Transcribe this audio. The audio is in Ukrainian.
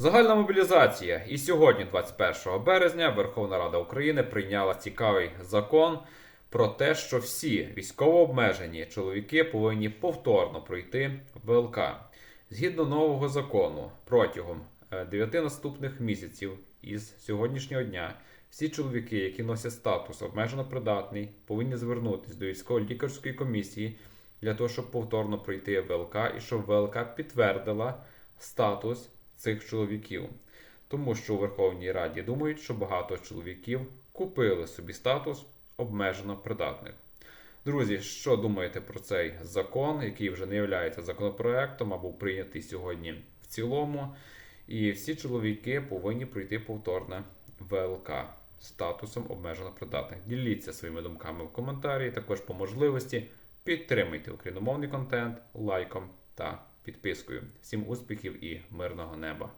Загальна мобілізація. І сьогодні, 21 березня, Верховна Рада України прийняла цікавий закон про те, що всі військово обмежені чоловіки повинні повторно пройти ВЛК. Згідно нового закону, протягом 9 наступних місяців із сьогоднішнього дня всі чоловіки, які носять статус обмежено придатний, повинні звернутися до військово-лікарської комісії для того, щоб повторно пройти ВЛК і щоб ВЛК підтвердила статус цих чоловіків. Тому що у Верховній Раді думають, що багато чоловіків купили собі статус обмежено придатних. Друзі, що думаєте про цей закон, який вже не є законопроектом, а був прийнятий сьогодні в цілому? І всі чоловіки повинні пройти повторне ВЛК статусом обмежено придатних. Діліться своїми думками в коментарі. Також по можливості підтримуйте україномовний контент лайком та підпискою. Всім успіхів і мирного неба!